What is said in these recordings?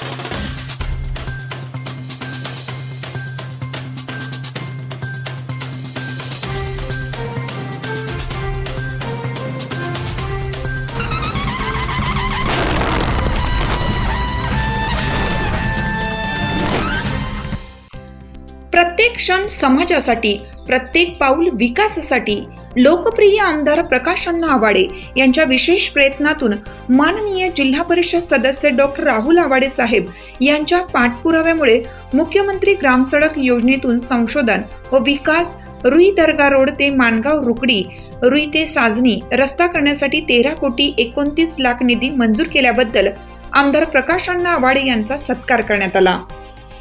Thank you. प्रत्येक क्षण समाजासाठी प्रत्येक पाऊल विकासासाठी लोकप्रिय आमदार प्रकाश अण्णा आवाडे यांच्या विशेष प्रयत्नातून माननीय जिल्हा परिषद सदस्य डॉक्टर राहुल आवाडे साहेब यांच्या पाठपुराव्यामुळे मुख्यमंत्री ग्रामसडक योजनेतून संशोधन व विकास रुई दर्गा रोड ते मानगाव रुकडी रुई ते साजनी रस्ता करण्यासाठी तेरा कोटी एकोणतीस लाख निधी मंजूर केल्याबद्दल आमदार प्रकाश अण्णा आवाडे यांचा सत्कार करण्यात आला.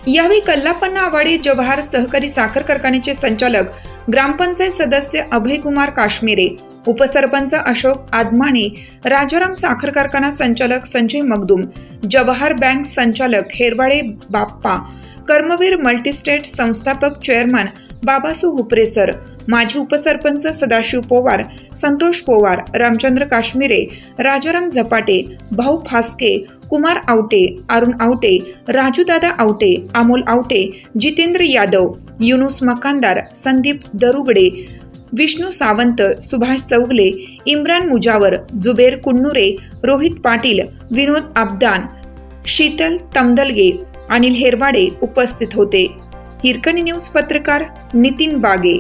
यावेळी कल्लापन्ना आवाडी जवाहर सहकारी साखर कारखान्याचे संचालक ग्रामपंचायत सदस्य अभयकुमार काश्मीरे उपसरपंच अशोक आदमाणे राजाराम साखर कारखाना संचालक संजय मगदूम जवाहर बँक संचालक हेरवाडे बाप्पा कर्मवीर मल्टीस्टेट संस्थापक चेअरमन बाबासू हुपरेसर माजी उपसरपंच सदाशिव पोवार संतोष पोवार रामचंद्र काश्मीरे राजाराम झपाटे भाऊ फास्के कुमार आवटे अरुण आवटे राजूदादा आवटे अमोल आवटे जितेंद्र यादव युनुस मकानदार संदीप दरुगडे विष्णू सावंत सुभाष चौगले इम्रान मुजावर जुबेर कुन्नुरे रोहित पाटील विनोद आबदान शीतल तमदलगे अनिल हेरवाडे उपस्थित होते. हिरकणी न्यूज पत्रकार नितीन बागे.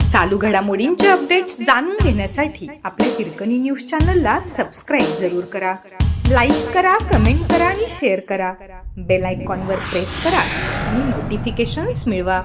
चालू घडामोडींचे अपडेट्स जाणून घेण्यासाठी आपल्या हिरकणी न्यूज चॅनलला सबस्क्राईब जरूर करा. लाईक करा कमेंट करा आणि शेअर करा. बेल आयकॉनवर प्रेस करा आणि नोटिफिकेशन्स मिळवा.